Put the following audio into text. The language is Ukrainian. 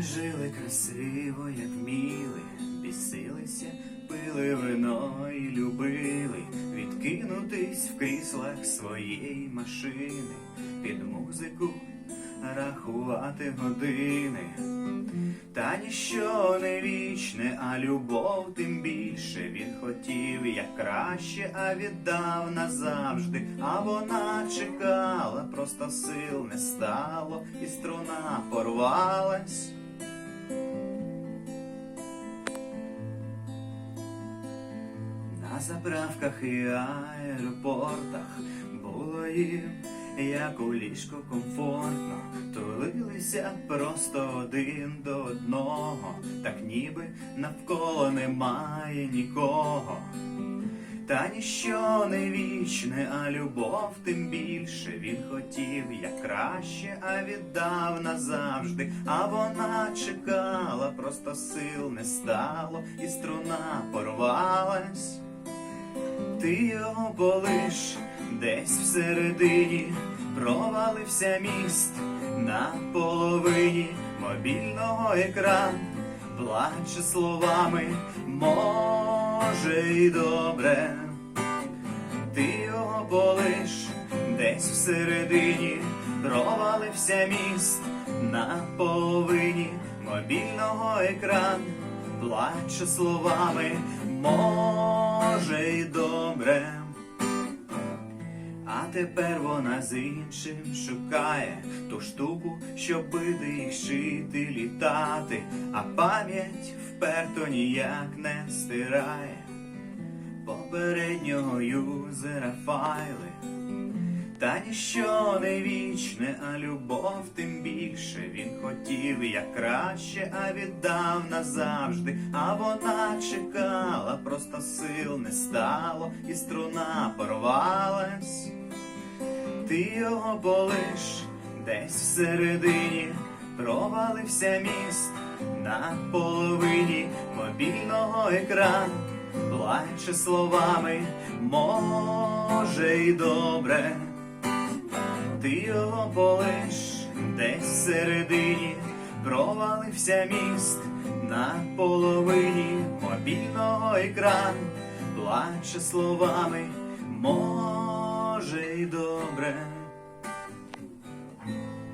Жили красиво, як вміли, бісилися, пили вино і любили відкинутись в кріслах своєї машини, під музику рахувати години. Та ніщо не вічне, а любов тим більше він хотів як краще, а віддав назавжди. А вона чекала, просто сил не стало, і струна порвалась. На заправках і аеропортах було їм, як у ліжку комфортно, тулилися просто один до одного, так ніби навколо немає нікого. Та ніщо не вічне, а любов тим більше він хотів як краще, а віддав назавжди. А вона чекала, просто сил не стало, і струна порвалась. Ти його полиш десь всередині, провалився міст на половині мобільного екран, плаче словами, може й добре. Ти його полиш десь всередині, провалився міст на половині мобільного екран, плаче словами, може й добре. А тепер вона з іншим шукає ту штуку, щоб бити їх шити, літати, а пам'ять вперто ніяк не стирає попереднього юзера файли. Та ніщо не вічне, а любов тим більше він хотів як краще, а віддав назавжди. А вона чекала, просто сил не стало, і струна порвалась. Ти його полиш десь всередині, провалився міст на половині мобільного екрану, плаче словами, може й добре. Ти його полиш десь всередині, провалився міст на половині мобільного екрану, плаче словами.